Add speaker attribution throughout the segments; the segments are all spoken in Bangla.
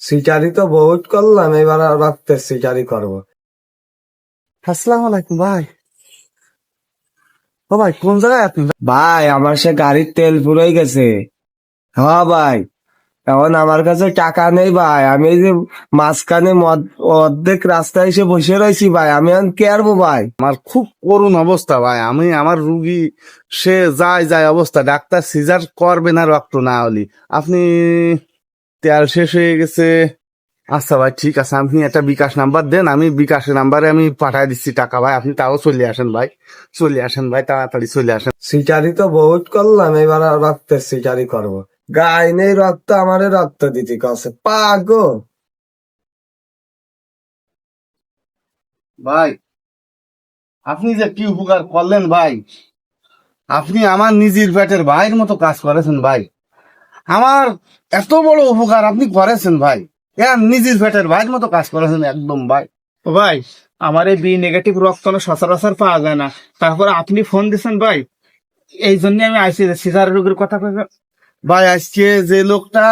Speaker 1: সিটারি তো বহুত করলাম এবার আর রক্তের সিটারি করব।
Speaker 2: আসসালামু আলাইকুম ভাই। ও ভাই কোন জায়গায় আপনি?
Speaker 1: ভাই আমার সে গাড়ির তেল ফুরোই গেছে। হ্যাঁ ভাই এখন আমার কাছে টাকা নেই ভাই। আমি এই যে মাঝখানে অর্ধেক রাস্তায় এসে বসে রয়েছি ভাই। আমি এখন কে আরবো ভাই?
Speaker 2: আমার খুব করুণ অবস্থা ভাই। আমি আমার রুগী সে যায় যায় অবস্থা। ডাক্তার সিজার করবে না রক্ত না হলি। আপনি তেল শেষ হয়ে গেছে। আচ্ছা ভাই ঠিক আছে আপনি একটা বিকাশ নাম্বার দেন আমি বিকাশের নাম্বারে আমি পাঠাই দিচ্ছি টাকা ভাই আপনি তাও চলে আসেন ভাই চলে আসেন ভাই তাড়াতাড়ি চলে আসেন।
Speaker 1: সিটারি তো বহুত করলাম এবার আর রক্তের সিটারি করব। গাই নেই রক্ত আমারে রক্ত দিতে কছে পাগো
Speaker 2: ভাই আপনি যে কি উপকার করলেন ভাই? আপনি আমার নিজের পেটের ভাইয়ের মতো কাজ করেছেন ভাই। আমার এত বড় উপকার আপনি করেছেন ভাই। এর নিজের পেটের ভাইয়ের মতো কাজ করেছেন একদম ভাই।
Speaker 3: ও ভাই আমার এই বি নেগেটিভ রক্ত সচরাচর পাওয়া যায় না। তারপর আপনি ফোন দিছেন ভাই এই জন্য আমি আইসি সিজার রোগের কথা
Speaker 2: ভাই আজকে যে লোকটা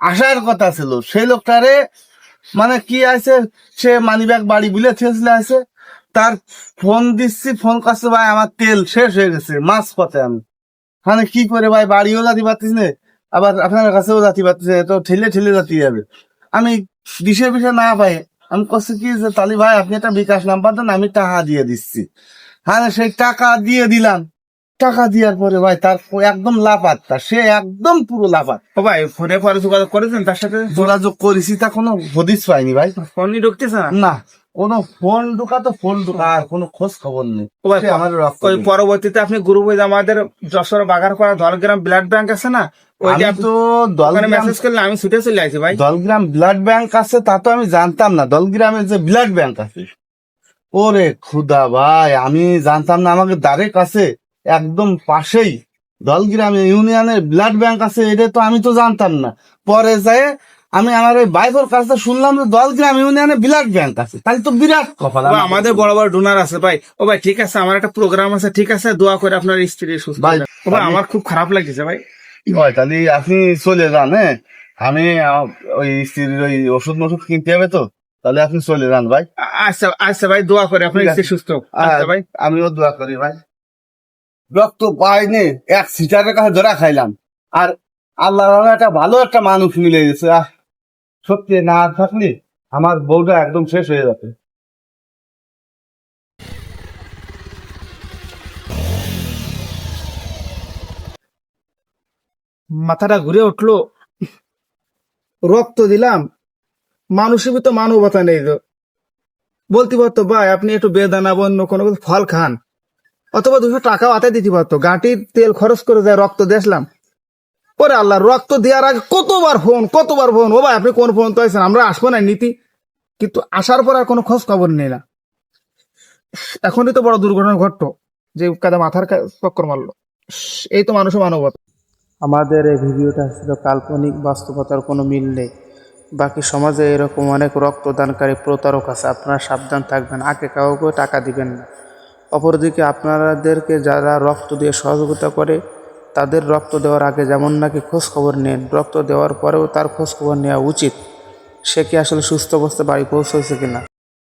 Speaker 2: আসার কথা ছিল সেই লোকটারে মানে কি আছে সে মানিব্যাগ বাড়ি বুলে থেসলে আছে তার ফোন দিচ্ছি ফোন করছে ভাই আমার তেল শেষ হয়ে গেছে মাছ পথে আমি। মানে কি করে ভাই বাড়িও যাতে পারতিস না? আবার আপনার কাছেও পারতিস না তো ঠেলে ঠেলে যাতে যাবে। আমি দিশে পিসে না পাই আমি করছি কি যে তালি ভাই আপনি একটা বিকাশ নাম্বার দেন আমি টাকা দিয়ে দিচ্ছি। হ্যাঁ সেই টাকা দিয়ে দিলাম। টাকা দেওয়ার পরে ভাই তার একদম লাপাত্তা সে একদম পুরো লাপাত
Speaker 3: ও ভাই ফোনে পরে যোগাযোগ করেছেন তার সাথে?
Speaker 2: যোগাযোগ করেছি তা কোনো হদিস পাইনি ভাই।
Speaker 3: ফোনই ঢুকতেছে না।
Speaker 2: কোনো ফোন ঢুকা তো ফোন ঢুকা আর কোনো খোঁজ খবর নেই। আমার
Speaker 3: ওই পরবর্তীতে আপনি গ্রুপ আমাদের যশোর বাগার করা দলগ্রাম ব্লাড ব্যাংক আছে না ওইটা
Speaker 2: আমি তো দলগ্রাম
Speaker 3: মেসেজ করলে আমি ছুটে চলে আসি ভাই।
Speaker 2: দলগ্রাম ব্লাড ব্যাংক আছে তা তো আমি জানতাম না। দলগ্রামের যে ব্লাড ব্যাংক আছে। ওরে খুদা ভাই আমি জানতাম না আমাকে দ্বারে কাছে একদম পাশেই দলগ্রামে ইউনিয়নের ব্লাড ব্যাংক আছে এটা তো আমি তো জানতাম না। পরে যায় আমি আমার ওই বাইফোর কাছে শুনলাম যে দলগ্রাম ইউনিয়নে ব্লাড ব্যাংক আছে। তাহলে তো বিরাট কপাল
Speaker 3: ভাই, আমাদের বড় বড় ডোনার আছে ভাই। ও ভাই ঠিক আছে আমার একটা প্রোগ্রাম আছে ঠিক আছে দোয়া করে আপনার স্ত্রী সুস্থ
Speaker 2: ভাই,
Speaker 3: আমার খুব খারাপ লাগছে ভাই।
Speaker 2: হয় তাহলে আপনি চলে যান হ্যাঁ? আমি ওই স্ত্রীর ওই ওষুধ মষুধ কিনতে হবে তো তাহলে আপনি চলে যান ভাই।
Speaker 3: আচ্ছা আচ্ছা ভাই দোয়া করে আপনার স্ত্রী সুস্থ। আচ্ছা ভাই।
Speaker 2: আমিও দোয়া করি ভাই। রক্ত পাইনি এক সিটারের কাছে ধরা খাইলাম। আর আল্লাহ একটা ভালো একটা মানুষ মিলে গেছে আহ। সত্যি না থাকলে আমার বউটা একদম শেষ হয়ে যাবে।
Speaker 3: মাথাটা ঘুরে উঠল। রক্ত দিলাম। মানুষের তো মানবতা নেই তো। বলতে পারতো, ভাই, আপনি একটু বেদানা বন্য কোনো ফল খান। অথবা দুশো টাকাও হাতে দিতে পারতো। গাঁটির তেল খরচ করে যায়, রক্ত দেখলাম ওরে আল্লাহ রক্ত দেওয়ার আগে কতবার ফোন কতবার ফোন? ও ভাই, আপনি কোন ফোন তো আছেন আমরা আসব না নীতি কিন্তু আসার পর আর কোনো খোঁজ খবর নেই না। এখনই তো বড় দুর্ঘটনা ঘটতো, যে কাদা মাথার চক্কর মারলো। এই তো মানুষের মানবতা।
Speaker 4: আমাদের এই ভিডিওটা ছিল কাল্পনিক, বাস্তবতার কোনো মিল নেই। বাকি সমাজে এরকম অনেক রক্তদানকারী প্রতারক আছে, আপনারা সাবধান থাকবেন, আগে কাউকে টাকা দিবেন না। অপরদিকে আপনাদেরকে যারা রক্ত দিয়ে সহযোগিতা করে তাদের রক্ত দেওয়ার আগে যেমন নাকি খোঁজ খবর নেন, রক্ত দেওয়ার পরেও তার খোঁজ খবর নেওয়া উচিত। সে কি আসলে সুস্থ অবস্থায় বাড়ি পৌঁছেছে কিনা?